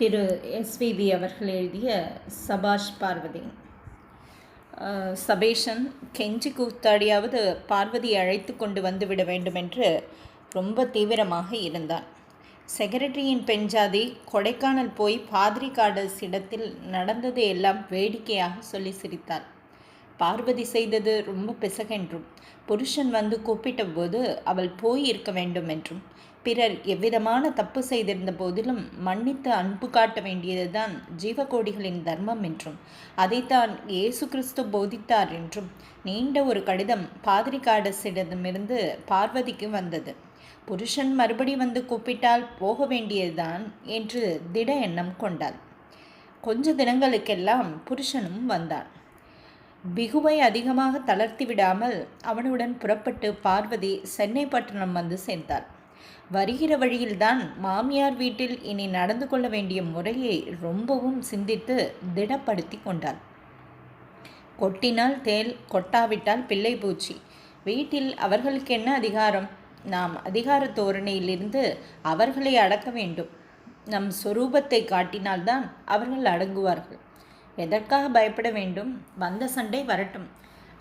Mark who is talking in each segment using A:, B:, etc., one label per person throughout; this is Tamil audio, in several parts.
A: திரு எஸ்விபி அவர்கள் எழுதிய சபாஷ் பார்வதி. சபேஷன் கெஞ்சி கூத்தாடியாவது பார்வதியை அழைத்து கொண்டு வந்துவிட வேண்டுமென்று ரொம்ப தீவிரமாக இருந்தான். செக்ரட்டரியின் பெண்ஜாதி கொடைக்கானல் போய் பாதிரி காடஸ் இடத்தில் நடந்ததை எல்லாம் வேடிக்கையாக சொல்லி சிரித்தாள். பார்வதி செய்தது ரொம்ப பிசகென்றும் புருஷன் வந்து கூப்பிட்டபோது அவள் போய் இருக்க வேண்டும் என்றும் பிறர் எவ்விதமான தப்பு செய்திருந்த போதிலும் மன்னித்து அன்பு காட்ட வேண்டியதுதான் ஜீவகோடிகளின் தர்மம் என்றும் அதைத்தான் இயேசு கிறிஸ்து போதித்தார் என்றும் நீண்ட ஒரு கடிதம் பாதிரிகாடஸிடமிருந்து பார்வதிக்கு வந்தது. புருஷன் மறுபடி வந்து கூப்பிட்டால் போக வேண்டியதுதான் என்று திட எண்ணம் கொண்டாள். கொஞ்ச தினங்களுக்கெல்லாம் புருஷனும் வந்தான். பிகுவை அதிகமாக தளர்த்தி விடாமல் அவனுடன் புறப்பட்டு பார்வதி சென்னை பட்டணம் வந்து சேர்ந்தாள். வருகிற வழியில்தான் மாமியார் வீட்டில் இனி நடந்து கொள்ள வேண்டிய முறையை ரொம்பவும் சிந்தித்து திடப்படுத்தி கொண்டாள். கொட்டினால் தேல் கொட்டாவிட்டால் பிள்ளை பூச்சி. வீட்டில் அவர்களுக்கு என்ன அதிகாரம்? நாம் அதிகார தோரணையிலிருந்து அவர்களை அடக்க வேண்டும். நம் சொரூபத்தை காட்டினால்தான் அவர்கள் அடங்குவார்கள். எதற்காக பயப்பட வேண்டும்? வந்த சண்டை வரட்டும்.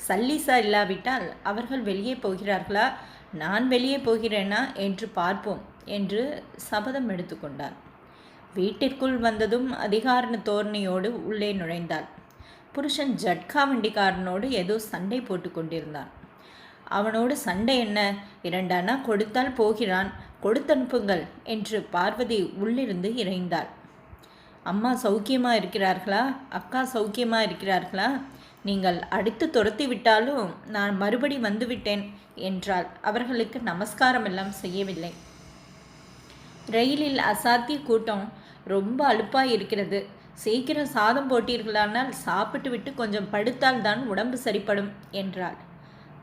A: சல்லீசா இல்லாவிட்டால் அவர்கள் வெளியே போகிறார்களா? நான் வெளியே போகிறேனா என்று பார்ப்போம் என்று சபதம் எடுத்துக்கொண்டார் வீட்டிற்குள் வந்ததும் அதிகாரண தோரணையோடு உள்ளே நுழைந்தாள். புருஷன் ஜட்கா வண்டிக்காரனோடு ஏதோ சண்டை போட்டு கொண்டிருந்தான். அவனோடு சண்டை என்ன? இரண்டானா கொடுத்தால் போகிறான். கொடுத்தனுப்புங்கள் என்று பார்வதி உள்ளிருந்து இறைந்தாள். அம்மா சௌக்கியமாக இருக்கிறார்களா? அக்கா சௌக்கியமாக இருக்கிறார்களா? நீங்கள் அடித்து துரத்தி விட்டாலும் நான் மறுபடி வந்துவிட்டேன் என்றால் அவர்களுக்கு நமஸ்காரம் எல்லாம் செய்யவில்லை. ரயிலில் அசாத்திய கூட்டம் ரொம்ப அலுப்பாக இருக்கிறது. சீக்கிரம் சாதம் போட்டீர்களானால் சாப்பிட்டு விட்டு கொஞ்சம் படுத்தால் தான் உடம்பு சரிப்படும் என்றாள்.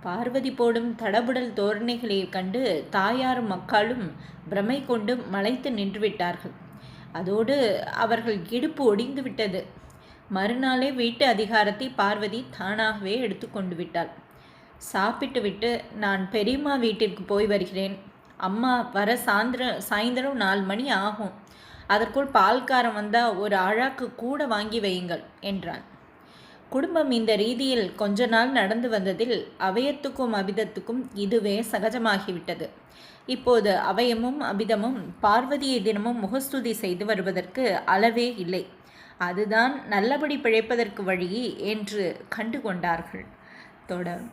A: பார்வதி போடும் தடபுடல் தோரணைகளை கண்டு தாயாரும் மக்காலும் பிரமை கொண்டு மலைத்து நின்றுவிட்டார்கள். அதோடு அவர்கள் இடுப்பு ஒடிந்து விட்டது. மறுநாளே வீட்டு அதிகாரத்தை பார்வதி தானாகவே எடுத்துக்கொண்டு விட்டாள். சாப்பிட்டு விட்டு நான் பெரியம்மா வீட்டிற்கு போய் வருகிறேன். அம்மா வர சாயந்தரம் சாயந்தரம் நாலு மணி ஆகும். அதற்குள் பால்காரம் வந்தால் ஒரு அழாக்கு கூட வாங்கி வையுங்கள் என்றான். குடும்பம் இந்த ரீதியில் கொஞ்ச நாள் நடந்து வந்ததில் அவயத்துக்கும் அபிதத்துக்கும் இதுவே சகஜமாகிவிட்டது. இப்போது அவயமும் அபிதமும் பார்வதியை தினமும் முகஸ்துதி செய்து வருவதற்கு அளவே இல்லை. அதுதான் நல்லபடி பிழைப்பதற்கு வழி என்று கண்டு கொண்டார்கள் தொடரும்